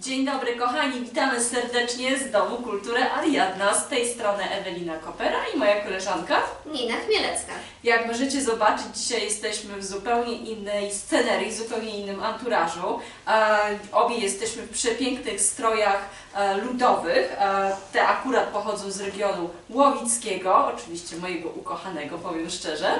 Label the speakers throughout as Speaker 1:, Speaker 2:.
Speaker 1: Dzień dobry kochani, witamy serdecznie z Domu Kultury Ariadna. Z tej strony Ewelina Kopera i moja koleżanka.
Speaker 2: Nina Chmielewska.
Speaker 1: Jak możecie zobaczyć, dzisiaj jesteśmy w zupełnie innej scenerii, zupełnie innym anturażu. Obie jesteśmy w przepięknych strojach ludowych. E, te akurat pochodzą z regionu łowickiego, oczywiście mojego ukochanego, powiem szczerze.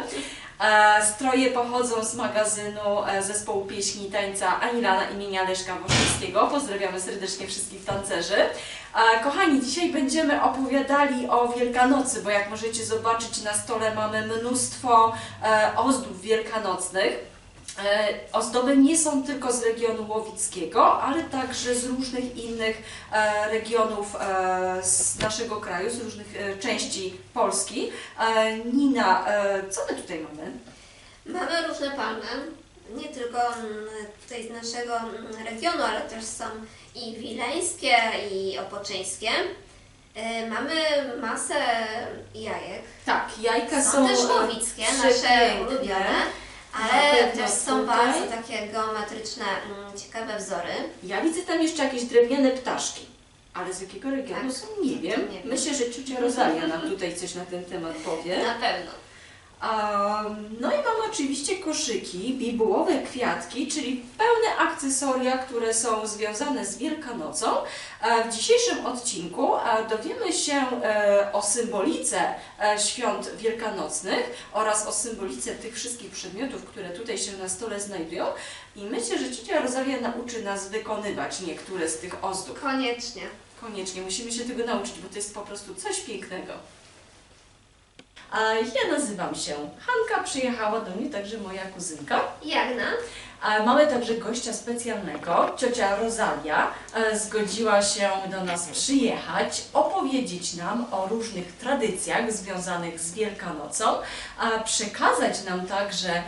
Speaker 1: E, Stroje pochodzą z magazynu e, zespołu pieśni i tańca Anilana imienia Leszka Woszyńskiego. Pozdrawiamy serdecznie wszystkich tancerzy. E, Kochani, dzisiaj będziemy opowiadali o Wielkanocy, bo jak możecie zobaczyć na stole mamy mnóstwo e, ozdób wielkanocnych. E, Ozdoby nie są tylko z regionu łowickiego, ale także z różnych innych e, regionów e, z naszego kraju, z różnych części Polski. Nina, co my tutaj mamy?
Speaker 2: Mamy różne palmy, nie tylko mm, tutaj z naszego mm, regionu, ale też są i wileńskie, i opoczyńskie. Mamy masę jajek.
Speaker 1: Tak, jajka są,
Speaker 2: Są też łowickie, nasze ulubione, ale też są
Speaker 1: tutaj.
Speaker 2: bardzo takie geometryczne, mm, ciekawe wzory.
Speaker 1: Ja widzę tam jeszcze jakieś drewniane ptaszki. Ale z jakiego regionu
Speaker 2: Tak.
Speaker 1: są? Nie wiem.
Speaker 2: Nie wiem.
Speaker 1: Myślę, że ciocia Rosalia nam tutaj coś na ten temat powie.
Speaker 2: Na pewno.
Speaker 1: No i mamy oczywiście koszyki, bibułowe kwiatki, czyli pełne akcesoria, które są związane z Wielkanocą. E, W dzisiejszym odcinku e, dowiemy się e, o symbolice świąt wielkanocnych oraz o symbolice tych wszystkich przedmiotów, które tutaj się na stole znajdują. I myślę, że ciocia Rosalia nauczy nas wykonywać niektóre z tych ozdób.
Speaker 2: Koniecznie.
Speaker 1: Koniecznie, musimy się tego nauczyć, bo to jest po prostu coś pięknego. Ja nazywam się Hanka, przyjechała do mnie także moja kuzynka.
Speaker 2: Jagna.
Speaker 1: Mamy także gościa specjalnego, ciocia Rosalia e, zgodziła się do nas przyjechać, opowiedzieć nam o różnych tradycjach związanych z Wielkanocą, przekazać nam także e,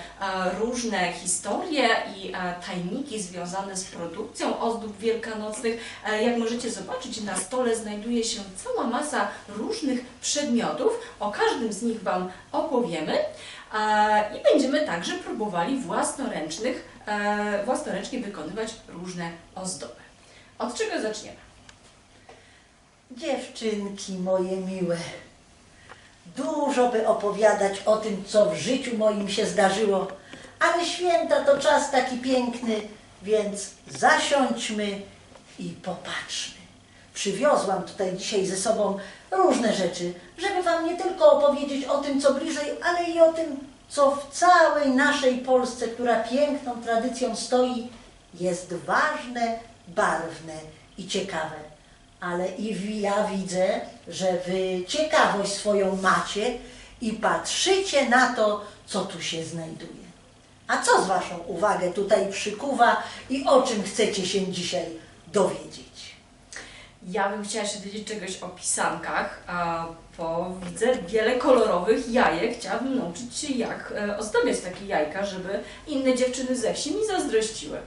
Speaker 1: różne historie i e, tajniki związane z produkcją ozdób wielkanocnych. Jak możecie zobaczyć, na stole znajduje się cała masa różnych przedmiotów. O każdym z nich Wam opowiemy. E, I będziemy także próbowali własnoręcznych, e, własnoręcznie wykonywać różne ozdoby. Od czego zaczniemy?
Speaker 3: Dziewczynki moje miłe, dużo by opowiadać o tym, co w życiu moim się zdarzyło, ale święta to czas taki piękny, więc zasiądźmy i popatrzmy. Przywiozłam tutaj dzisiaj ze sobą różne rzeczy, żeby Wam nie tylko opowiedzieć o tym, co bliżej, ale i o tym, co w całej naszej Polsce, która piękną tradycją stoi, jest ważne, barwne i ciekawe ale i ja widzę, że wy ciekawość swoją macie i patrzycie na to, co tu się znajduje. A co z waszą uwagę tutaj przykuwa i o czym chcecie się dzisiaj dowiedzieć?
Speaker 1: Ja bym chciała się dowiedzieć czegoś o pisankach, a, bo widzę wiele kolorowych jajek. Chciałabym nauczyć się, jak e, ozdabiać takie jajka, żeby inne dziewczyny ze wsi mi zazdrościły.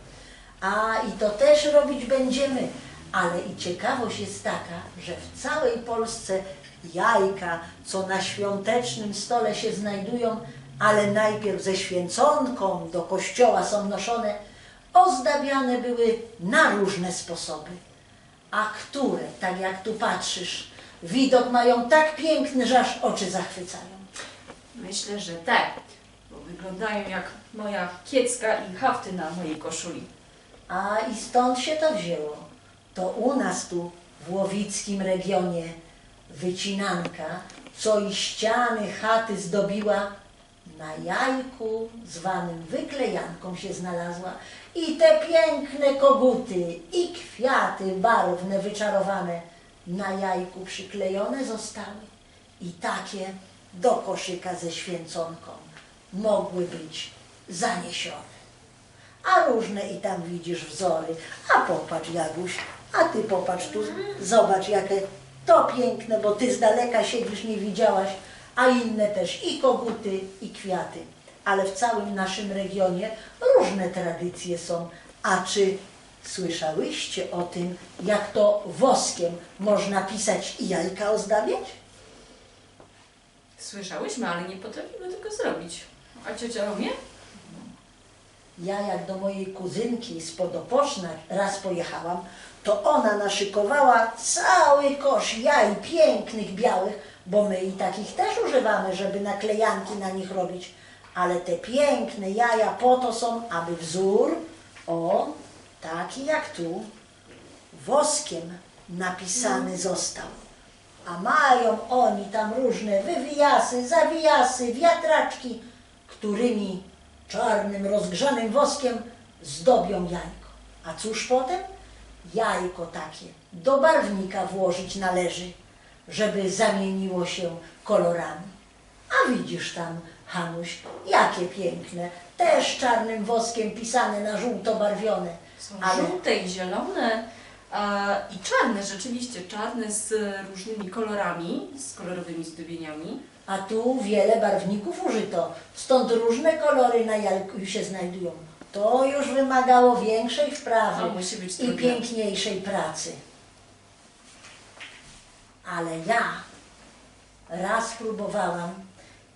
Speaker 3: A i to też robić będziemy, ale i ciekawość jest taka, że w całej Polsce jajka, co na świątecznym stole się znajdują, ale najpierw ze święconką do kościoła są noszone, ozdabiane były na różne sposoby. A które, tak jak tu patrzysz, widok mają tak piękny, że aż oczy zachwycają.
Speaker 1: Myślę, że te, bo wyglądają jak moja kiecka i hafty na mojej koszuli.
Speaker 3: A i stąd się to wzięło. To u nas tu w łowickim regionie wycinanka, co i ściany chaty zdobiła, na jajku zwanym wyklejanką się znalazła i te piękne koguty i kwiaty barwne wyczarowane na jajku przyklejone zostały. I takie do koszyka ze święconką mogły być zaniesione. A różne i tam widzisz wzory. A popatrz, Jaguś, a ty popatrz tu, zobacz jakie to piękne, bo ty z daleka siedzisz, nie widziałaś, a inne też i koguty, i kwiaty. Ale w całym naszym regionie różne tradycje są. A czy słyszałyście o tym, jak to woskiem można pisać i jajka ozdabiać?
Speaker 1: Słyszałyśmy, ale nie potrafimy tego zrobić. A ciocia umie?
Speaker 3: Ja jak do mojej kuzynki z Podopoczna raz pojechałam, to ona naszykowała cały kosz jaj pięknych, białych, bo my i takich też używamy, żeby naklejanki na nich robić. Ale te piękne jaja po to są, aby wzór, o, taki jak tu, woskiem napisany został. A mają oni tam różne wywijasy, zawijasy, wiatraczki, którymi czarnym, rozgrzanym woskiem zdobią jajko. A cóż potem? Jajko takie do barwnika włożyć należy, żeby zamieniło się kolorami. A widzisz tam, Hanuś, jakie piękne, też czarnym woskiem pisane na żółto barwione.
Speaker 1: Są
Speaker 3: Ale-
Speaker 1: żółte i zielone a, i czarne, rzeczywiście czarne z różnymi kolorami, z kolorowymi zdobieniami.
Speaker 3: A tu wiele barwników użyto, stąd różne kolory na jajku się znajdują. To już wymagało większej wprawy i piękniejszej pracy. Ale ja raz próbowałam,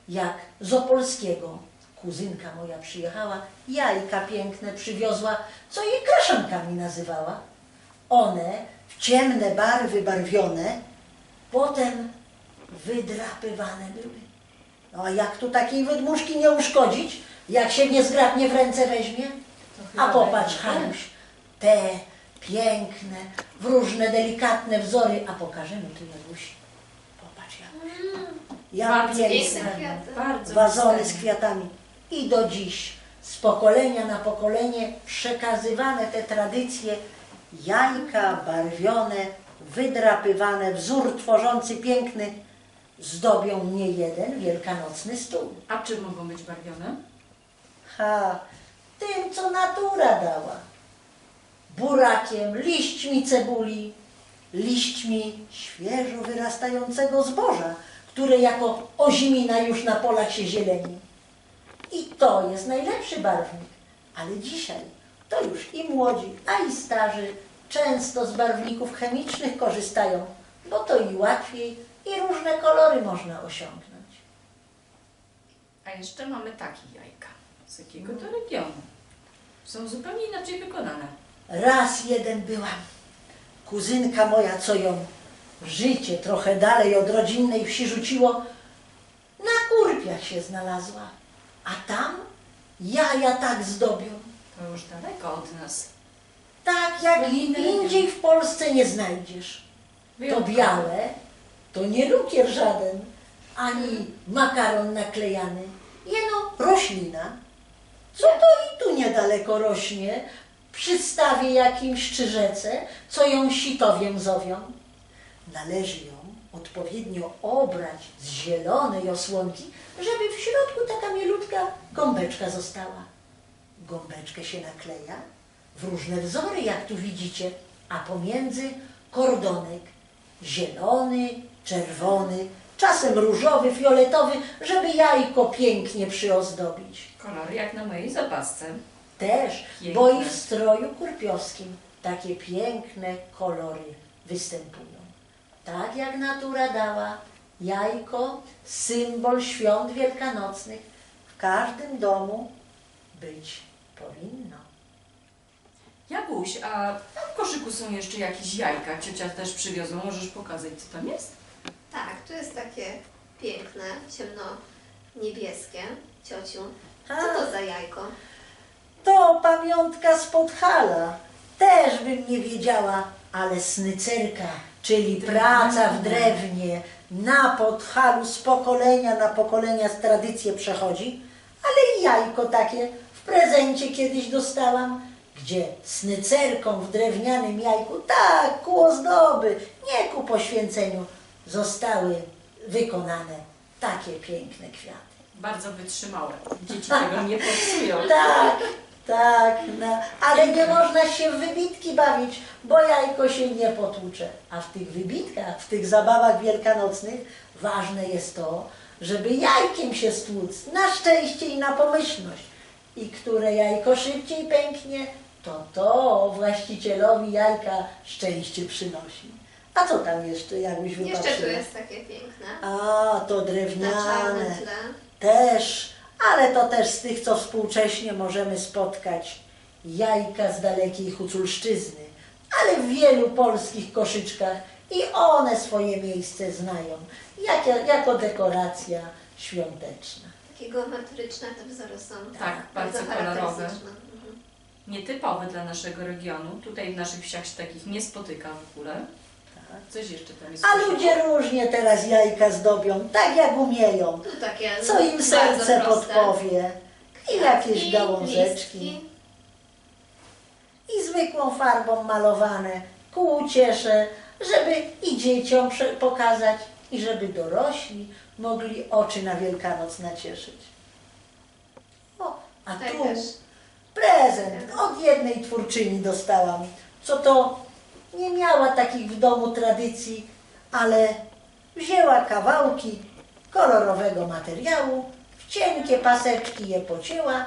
Speaker 3: jak z Opolskiego kuzynka moja przyjechała, jajka piękne przywiozła, co jej kraszankami nazywała. One w ciemne barwy barwione, potem wydrapywane były. No a jak tu takiej wydmuszki nie uszkodzić, jak się niezgrabnie w ręce weźmie? A popatrz,
Speaker 1: będzie.
Speaker 3: Hanuś, te piękne, w różne delikatne wzory, a pokażemy tu Jagusi. Popatrz jak, jak
Speaker 1: Bardzo
Speaker 2: piękne
Speaker 3: piękne.
Speaker 2: kwiaty.
Speaker 1: Bardzo
Speaker 3: Wazony z kwiatami. I do dziś, z pokolenia na pokolenie przekazywane te tradycje, jajka barwione, wydrapywane, wzór tworzący piękny, zdobią nie jeden wielkanocny stół.
Speaker 1: A czym mogą być barwione?
Speaker 3: Ha, tym, co natura dała. Burakiem, liśćmi cebuli, liśćmi świeżo wyrastającego zboża, które jako ozimina już na polach się zieleni. I to jest najlepszy barwnik. Ale dzisiaj to już i młodzi, a i starzy często z barwników chemicznych korzystają, bo to i łatwiej, i różne kolory można osiągnąć.
Speaker 1: A jeszcze mamy takie jajka. Z jakiego to regionu? Są zupełnie inaczej wykonane.
Speaker 3: Raz jeden byłam. Kuzynka moja, co ją życie trochę dalej od rodzinnej wsi rzuciło, na kurpiach się znalazła. A tam jaja tak zdobią.
Speaker 1: To już daleko od nas.
Speaker 3: Tak jak indziej w Polsce nie znajdziesz. To białe, to nie lukier żaden, ani makaron naklejany. Jeno roślina. Co to i tu niedaleko rośnie, przy stawie jakimś czy rzece, co ją sitowiem zowią. Należy ją odpowiednio obrać z zielonej osłonki, żeby w środku taka mielutka gąbeczka została. Gąbeczkę się nakleja w różne wzory, jak tu widzicie, a pomiędzy kordonek zielony, czerwony, czasem różowy, fioletowy, żeby jajko pięknie przyozdobić.
Speaker 1: Kolory jak na mojej zapasce.
Speaker 3: Też,
Speaker 1: Piękne.
Speaker 3: bo i w stroju kurpiowskim takie piękne kolory występują. Tak jak natura dała, jajko, symbol świąt wielkanocnych, w każdym domu być powinno.
Speaker 1: Jaguś, a tam w koszyku są jeszcze jakieś jajka. Ciocia też przywiozła. Możesz pokazać, co tam jest?
Speaker 2: Tak, tu jest takie piękne, ciemno-niebieskie. Ciociu, co to za jajko?
Speaker 3: To pamiątka z Podhala. Też bym nie wiedziała, ale snycerka, czyli praca w drewnie, na Podhalu z pokolenia na pokolenia z tradycję przechodzi, ale i jajko takie w prezencie kiedyś dostałam, gdzie snycerką w drewnianym jajku, tak, ku ozdoby, nie ku poświęceniu, zostały wykonane takie piękne kwiaty.
Speaker 1: Bardzo wytrzymałe. Dzieci tego nie popsują.
Speaker 3: Tak, tak, no, ale nie można się w wybitki bawić, bo jajko się nie potłucze. A w tych wybitkach, w tych zabawach wielkanocnych ważne jest to, żeby jajkiem się stłuc na szczęście i na pomyślność. I które jajko szybciej pęknie, to to właścicielowi jajka szczęście przynosi. A co tam jeszcze, jakbyś wypatrzyła?
Speaker 2: Jeszcze tu jest takie piękne.
Speaker 3: A, to
Speaker 2: Na czarnym
Speaker 3: drewniane.
Speaker 2: tle.
Speaker 3: Też, ale to też z tych, co współcześnie możemy spotkać jajka z dalekiej Huculszczyzny, ale w wielu polskich koszyczkach i one swoje miejsce znają, jako, jako dekoracja świąteczna.
Speaker 2: Takie geometryczne te wzory są.
Speaker 1: Tak, bardzo kolorowe.
Speaker 2: charakterystyczne. Mhm.
Speaker 1: Nietypowy dla naszego regionu. Tutaj w naszych wsiach się takich nie spotyka w ogóle.
Speaker 3: Tak.
Speaker 1: Coś jeszcze tam jest.
Speaker 3: A ludzie różnie teraz jajka zdobią, tak jak umieją,
Speaker 2: Tu takie
Speaker 3: co im
Speaker 2: bardzo
Speaker 3: serce
Speaker 2: proste.
Speaker 3: podpowie. I jakieś
Speaker 2: Kwiatki,
Speaker 3: gałązeczki.
Speaker 2: listki.
Speaker 3: i zwykłą farbą malowane ku uciesze, żeby i dzieciom prze- pokazać, i żeby dorośli mogli oczy na Wielkanoc nacieszyć. O, a
Speaker 2: Tak
Speaker 3: tu
Speaker 2: też.
Speaker 3: prezent od jednej twórczyni dostałam, co to nie miała takich w domu tradycji, ale wzięła kawałki kolorowego materiału, w cienkie paseczki je pocięła,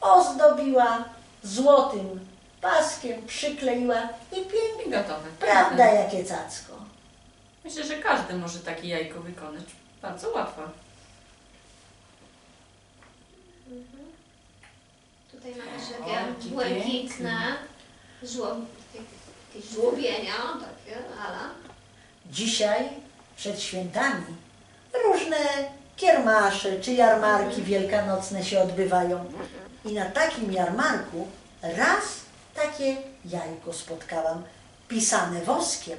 Speaker 3: ozdobiła złotym paskiem, przykleiła i pięknie.
Speaker 1: I gotowe.
Speaker 3: Prawda, jakie cacko.
Speaker 1: Myślę, że każdy może takie jajko wykonać. Bardzo łatwo.
Speaker 2: Tutaj mamy takie
Speaker 1: jakie
Speaker 2: błękitne żło, takie, jakieś żłobienia, takie ala.
Speaker 3: Dzisiaj, przed świętami, różne kiermasze czy jarmarki wielkanocne się odbywają. I na takim jarmarku raz takie jajko spotkałam, pisane woskiem,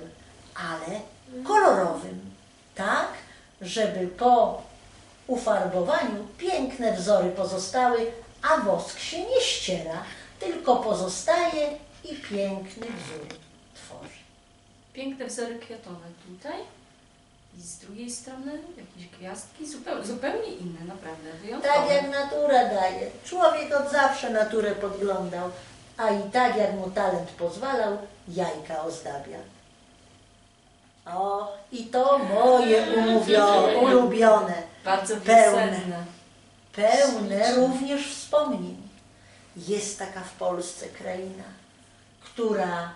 Speaker 3: ale kolorowym, tak, żeby po ufarbowaniu piękne wzory pozostały, a wosk się nie ściera, tylko pozostaje i piękny wzór.
Speaker 1: Piękne wzory kwiatowe tutaj. I z drugiej strony jakieś gwiazdki. Zupełnie, zupełnie inne, naprawdę. Wyjątkowe.
Speaker 3: Tak jak natura daje. Człowiek od zawsze naturę podglądał, a i tak jak mu talent pozwalał, jajka ozdabia. O, i to moje umówione, ulubione,
Speaker 1: Bardzo
Speaker 3: Pełne.
Speaker 1: wiosenne.
Speaker 3: pełne również wspomnień. Jest taka w Polsce kraina, która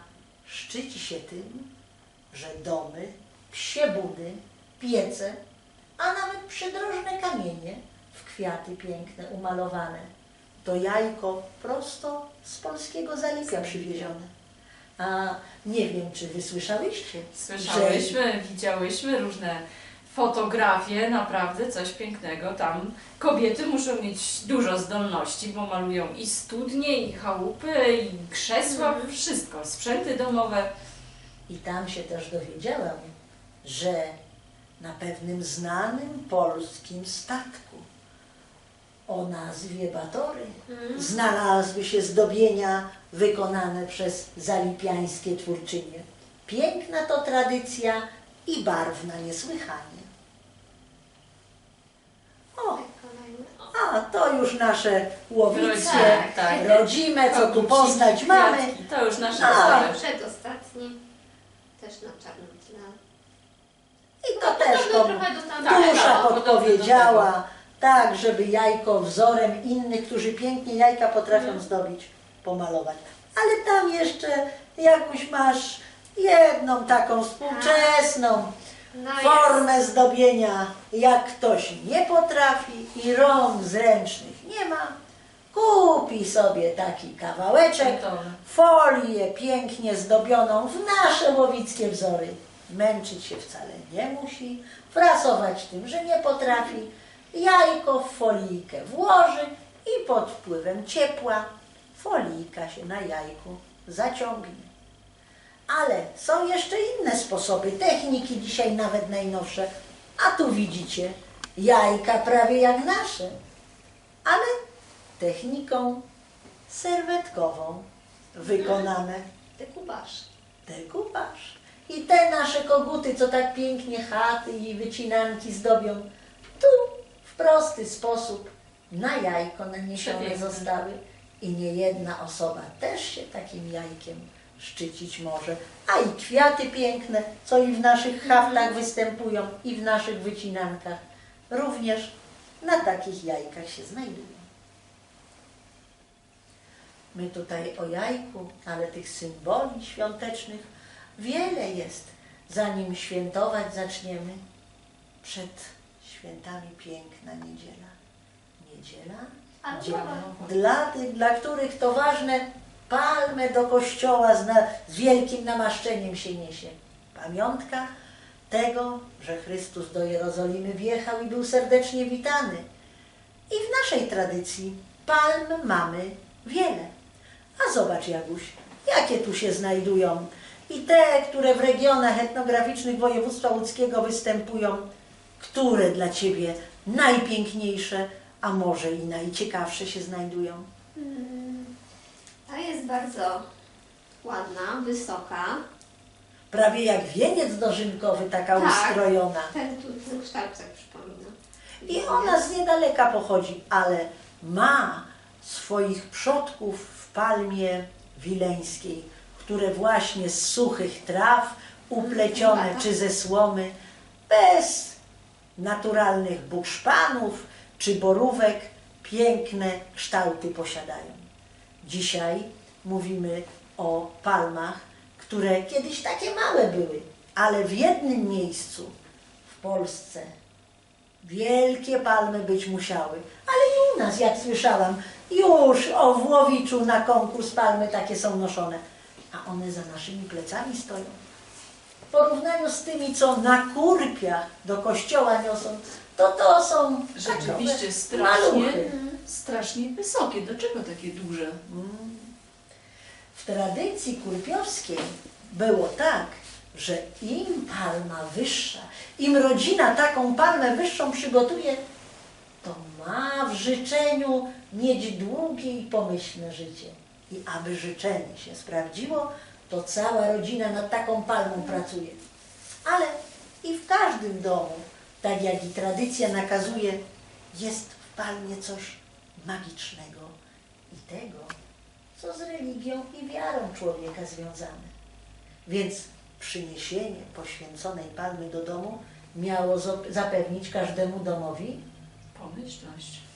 Speaker 3: szczyci się tym, że domy, psie budy, piece, a nawet przydrożne kamienie w kwiaty piękne umalowane. To jajko prosto z polskiego zalipia przywiezione. A nie wiem, czy wy słyszałyście,
Speaker 1: Słyszałyśmy, widziałyśmy różne fotografie, naprawdę coś pięknego. Tam kobiety muszą mieć dużo zdolności, bo malują i studnie, i chałupy, i krzesła,
Speaker 2: Mhm.
Speaker 1: wszystko, sprzęty domowe.
Speaker 3: I tam się też dowiedziałam, że na pewnym znanym polskim statku o nazwie Batory
Speaker 2: Mhm.
Speaker 3: znalazły się zdobienia wykonane przez zalipiańskie twórczynie. Piękna to tradycja i barwna niesłychanie. O, a to już nasze łowice,
Speaker 1: Tak, tak.
Speaker 3: rodzime, co tu poznać mamy.
Speaker 1: To już nasze
Speaker 3: A.
Speaker 2: Też na czarnym tle.
Speaker 3: I to też
Speaker 2: Podobny
Speaker 3: komu.
Speaker 1: Tak,
Speaker 3: Dusza
Speaker 1: tak, podobne do
Speaker 3: podpowiedziała, tak, żeby jajko wzorem innych, którzy pięknie jajka potrafią
Speaker 2: Mhm.
Speaker 3: zdobić, pomalować. Ale tam jeszcze jakąś masz jedną taką współczesną
Speaker 2: No jest.
Speaker 3: formę zdobienia. Jak ktoś nie potrafi i rąk zręcznych nie ma, kupi sobie taki kawałeczek,
Speaker 1: Gotowe.
Speaker 3: folię pięknie zdobioną w nasze łowickie wzory. Męczyć się wcale nie musi, frasować tym, że nie potrafi. Jajko w folijkę włoży i pod wpływem ciepła folijka się na jajku zaciągnie. Ale są jeszcze inne sposoby, techniki dzisiaj nawet najnowsze. A tu widzicie, jajka prawie jak nasze, ale techniką serwetkową wykonane
Speaker 2: Dekubaż.
Speaker 3: dekupaż. I te nasze koguty, co tak pięknie chaty i wycinanki zdobią, tu w prosty sposób na jajko naniesione zostały i nie jedna osoba też się takim jajkiem szczycić może. A i kwiaty piękne, co i w naszych haftach występują, i w naszych wycinankach, również na takich jajkach się znajdują. My tutaj o jajku, ale tych symboli świątecznych wiele jest. Zanim świętować zaczniemy, przed świętami piękna niedziela, niedziela. Dla tych, dla których to ważne, palmę do kościoła z, na, z wielkim namaszczeniem się niesie. Pamiątka tego, że Chrystus do Jerozolimy wjechał i był serdecznie witany. I w naszej tradycji palm mamy wiele. A zobacz, Jaguś, jakie tu się znajdują. I te, które w regionach etnograficznych województwa łódzkiego występują, które dla Ciebie najpiękniejsze, a może i najciekawsze się znajdują.
Speaker 2: Mm, Ta jest bardzo ładna, wysoka.
Speaker 3: Prawie jak wieniec dożynkowy, taka
Speaker 2: Tak.
Speaker 3: ustrojona.
Speaker 2: Ten, tu, ten kształt tak przypomina.
Speaker 3: I ona z niedaleka pochodzi, ale ma swoich przodków palmie wileńskiej, które właśnie z suchych traw, uplecione czy ze słomy, bez naturalnych bukszpanów czy borówek, piękne kształty posiadają. Dzisiaj mówimy o palmach, które kiedyś takie małe były, ale w jednym miejscu w Polsce Wielkie palmy być musiały, ale i u nas, jak słyszałam, już o Włowiczu na konkurs palmy takie są noszone, a one za naszymi plecami stoją. W porównaniu z tymi, co na kurpiach do kościoła niosą, to to są
Speaker 1: Rzeczywiście
Speaker 3: takowe
Speaker 1: strasznie, strasznie wysokie. Dlaczego takie duże?
Speaker 3: Mm. W tradycji kurpiowskiej było tak, że im palma wyższa, im rodzina taką palmę wyższą przygotuje, to ma w życzeniu mieć długie i pomyślne życie. I aby życzenie się sprawdziło, to cała rodzina nad taką palmą pracuje. Ale i w każdym domu, tak jak i tradycja nakazuje, jest w palmie coś magicznego i tego, co z religią i wiarą człowieka związane. Więc przyniesienie poświęconej palmy do domu miało zapewnić każdemu domowi
Speaker 1: Pomyślność.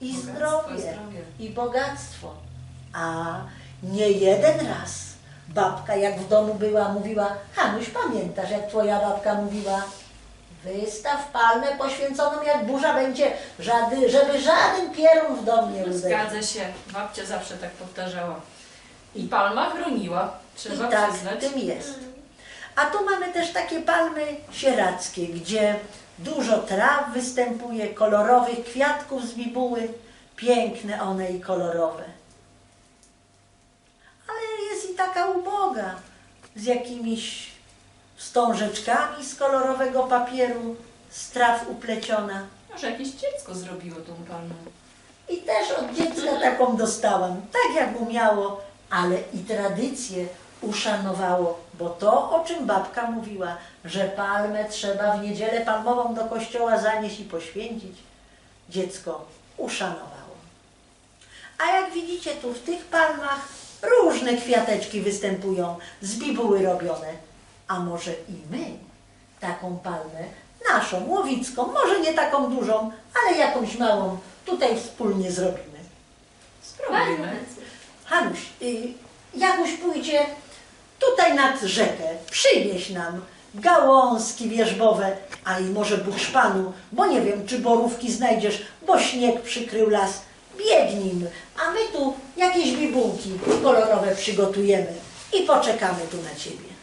Speaker 3: I zdrowie, i bogactwo. A nie jeden raz babka, jak w domu była, mówiła, Hanuś, pamiętasz, jak twoja babka mówiła, wystaw palmę poświęconą, jak burza będzie, żady, żeby żaden pierun w dom nie uderzył.
Speaker 1: Zgadza się. Babcia zawsze tak powtarzała. I palma chroniła. Trzeba
Speaker 3: I tak
Speaker 1: przyznać.
Speaker 3: tym jest. A tu mamy też takie palmy sieradzkie, gdzie dużo traw występuje, kolorowych kwiatków z bibuły, piękne one i kolorowe. Ale jest i taka uboga, z jakimiś wstążeczkami z kolorowego papieru, z traw upleciona.
Speaker 1: Może jakieś dziecko zrobiło tą palmę.
Speaker 3: I też od dziecka taką dostałam, tak jak umiało, ale i tradycję uszanowało, bo to, o czym babka mówiła, że palmę trzeba w niedzielę palmową do kościoła zanieść i poświęcić, dziecko uszanowało. A jak widzicie tu w tych palmach różne kwiateczki występują, z bibuły robione. A może i my taką palmę, naszą, łowicką, może nie taką dużą, ale jakąś małą, tutaj wspólnie zrobimy.
Speaker 1: Spróbujmy.
Speaker 3: Hanuś, y, Jaguś pójdzie tutaj nad rzekę, przynieś nam gałązki wierzbowe, a i może bukszpanu, bo nie wiem, czy borówki znajdziesz, bo śnieg przykrył las. Biegnijmy, a my tu jakieś bibułki kolorowe przygotujemy i poczekamy tu na ciebie.